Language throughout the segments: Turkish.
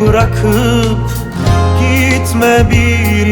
Bırakıp gitme bir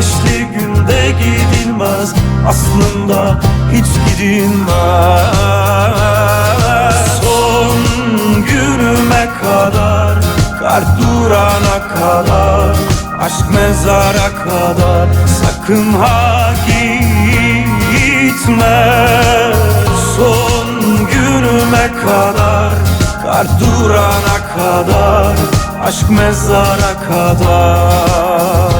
Güneşli günde gidilmez. Aslında hiç gidilmez. Son günüme kadar Kalp durana kadar Aşk mezara kadar Sakın ha gitme. Son günüme kadar Kar durana kadar Aşk mezara kadar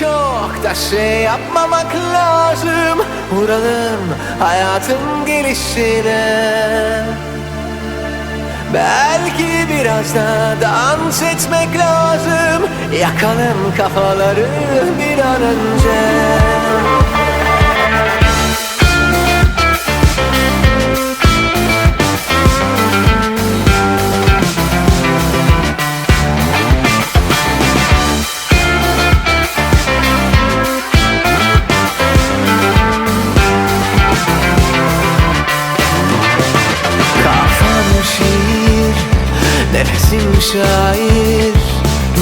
çok da şey yapmamak lazım. Vuralım hayatın gelişine. Belki biraz da dans etmek lazım. Yakalım kafaları bir an önce nefesim şair.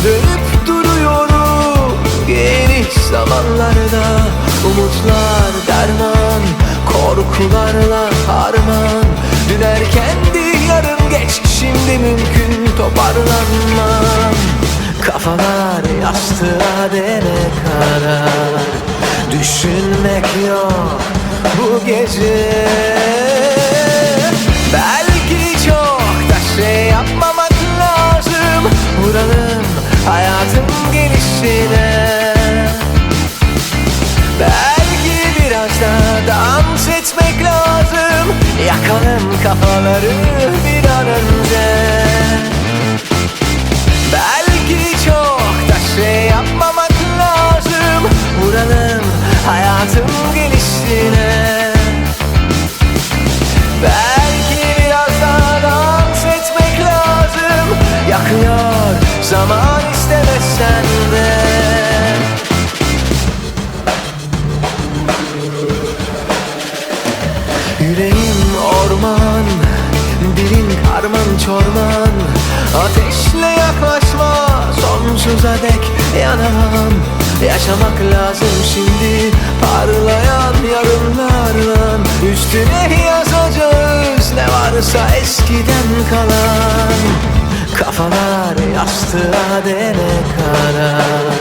Dönüp duruyorum geniş zamanlarda. Umutlar derman, korkularla harman. Dün erkendi yarın geç şimdi mümkün toparlanmam. Kafalar yastığa dene kadar Düşünmek yok bu gece. Belki çok da şey yapmamak etmek lazım Yakalım kafaları bir Ateşle yaklaşma Sonsuza dek yanamam Yaşamak lazım şimdi Parlayan yarınlarla Üstüne yazacağız Ne varsa eskiden kalan. Kafalar yastığa dene kadar.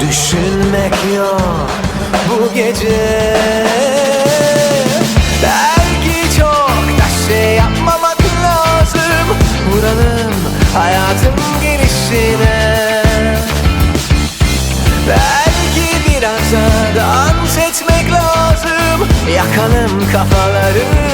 Düşünmek yok bu gece hayatın gelişine. Belki biraz daha dans etmek lazım. Yakalım kafaları